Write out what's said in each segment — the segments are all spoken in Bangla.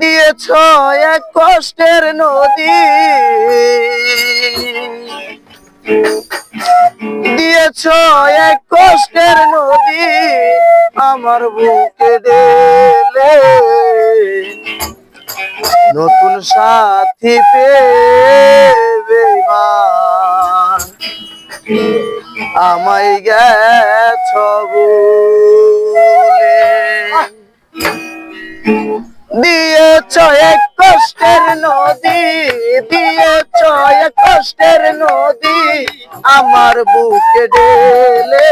দিয়েছ এক কষ্টের নদী। দিয়েছ এক কষ্টের নদী আমার বুকে দিলে। নতুন সাথী পেবে আমায় গেছ বলে। এক কষ্টের নদী, দিয়েছ এক কষ্টের নদী, আমার বুকে ডেলে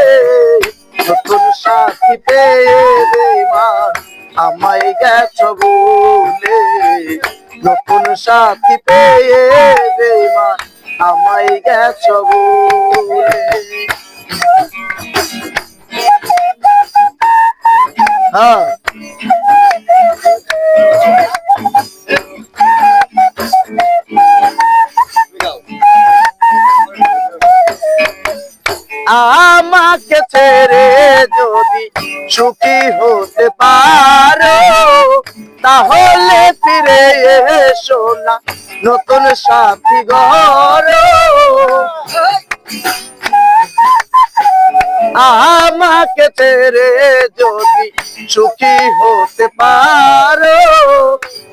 নতুন সাথী পেয়ে বেমান আমায় গেছ বলে। নতুন সাথী পেয়ে বেমান আমায় গেছ বলে। যদি সুখী হতে পারো, তাহলে ফিরে এসো না নতুন সাথী ঘর আমাকে ছেড়ে যদি সুখী হতে পারো,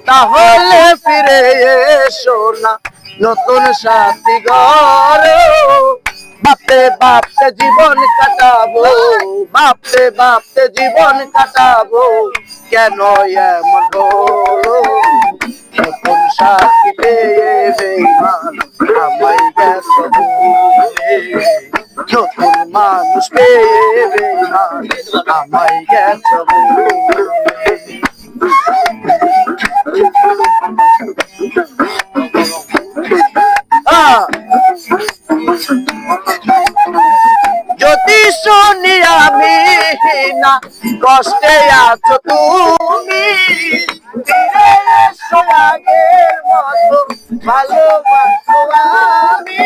তাহলে ফিরে এসো না নতুন সাথী ঘর বাপে বাপতে জীবন বাপে বাপতে জীবন কাটাবো কেন এমন হলো নতুন সাথী পেয়ে বেমান আমায় গেছ। নতুন মানুষ পেয়ে বেমান আমায় গেছ ভুলে। আহ কষ্টে আছো তুমি। ফিরে এসো আগের মতো, ভালোবাসো আমি।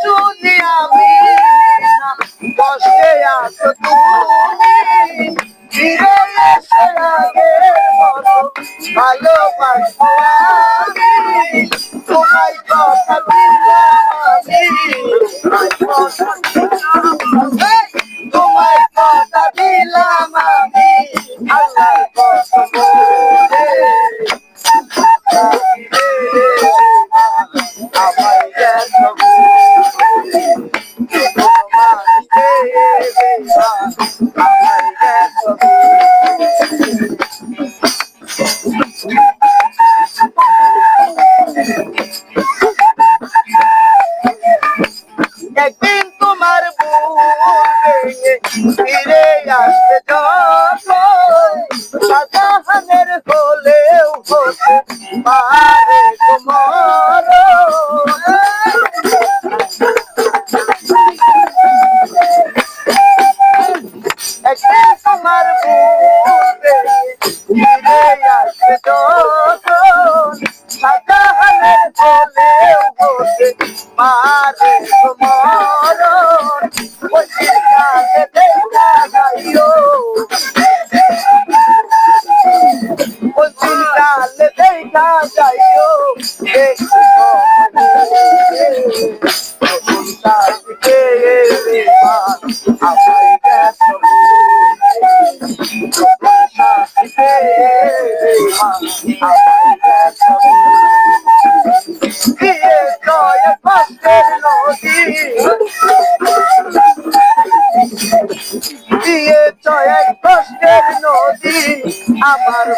শুনি আমি কষ্টে আছো তুমি। ফিরে এসো তোমায় কথা তোমায় কথা দিলাম আমি আল্লাহর কসম বলে তোমার বুক ভেঙে ফিরে আসবে যখন সাজাহানের হলেও হতে পারে তোমার তোমার বুক ভেঙে ফিরে আসবে তোমার দিয়ে জয় কষ্টের নদী দিয়ে। জয় কষ্টের নদী আমার